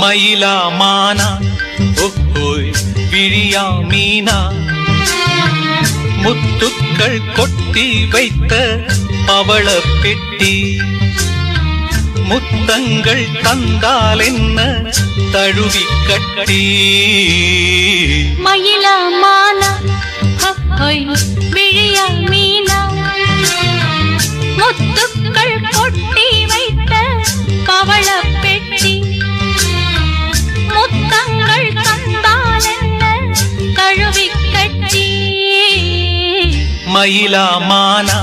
மயிலா மானா ஓய் விழியா மீனா. முத்துக்கள் கொட்டி வைத்த பவள பெட்டி. முத்தங்கள் தந்தால் என்ன தழுவி கட்டி. மயிலா மானா விழியா மீனா. முத்துக்கள் மயிலாமானா?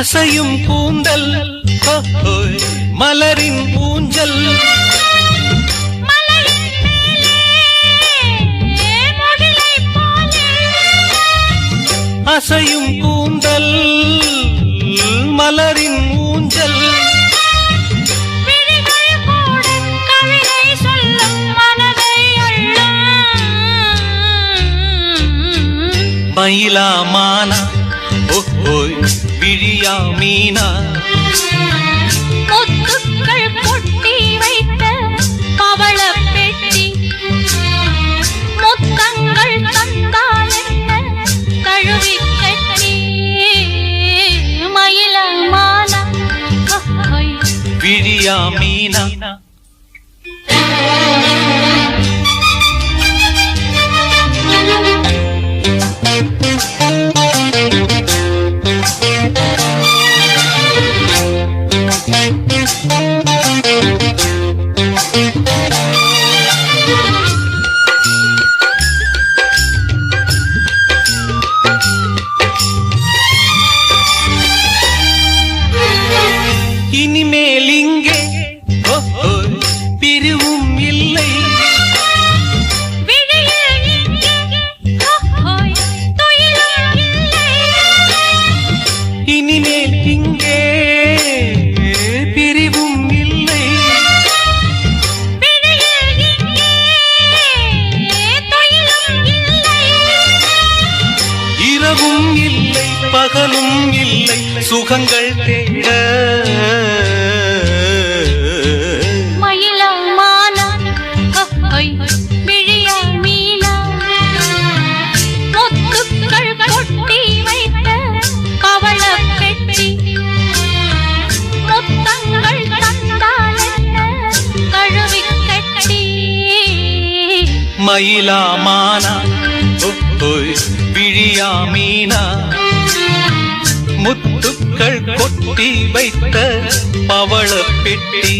அசையும் கூந்தல் மலரின் ஊஞ்சல். அசையும் கூந்தல் மலரின் ஊஞ்சல். விழிகள் மயிலா மானா ஓய் விழியா மீனா. முத்துக்கள் கொட்டி வைத்த பவளப் பெட்டி. முத்தங்கள் தந்தால் என்ன தழுவி கட்டி. மயிலமான விழியா மீனா. Música சுகங்கள் தேட. மயிலமான ஹொய் விழியா மீனா முத்துக்கள் கொட்டி வைத்த பவள பெட்டி.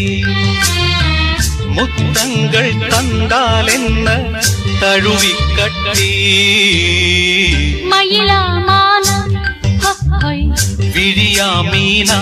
முத்தங்கள் தந்தால் என்ன தழுவி கட்டி. மயிலா மானா விழியா மீனா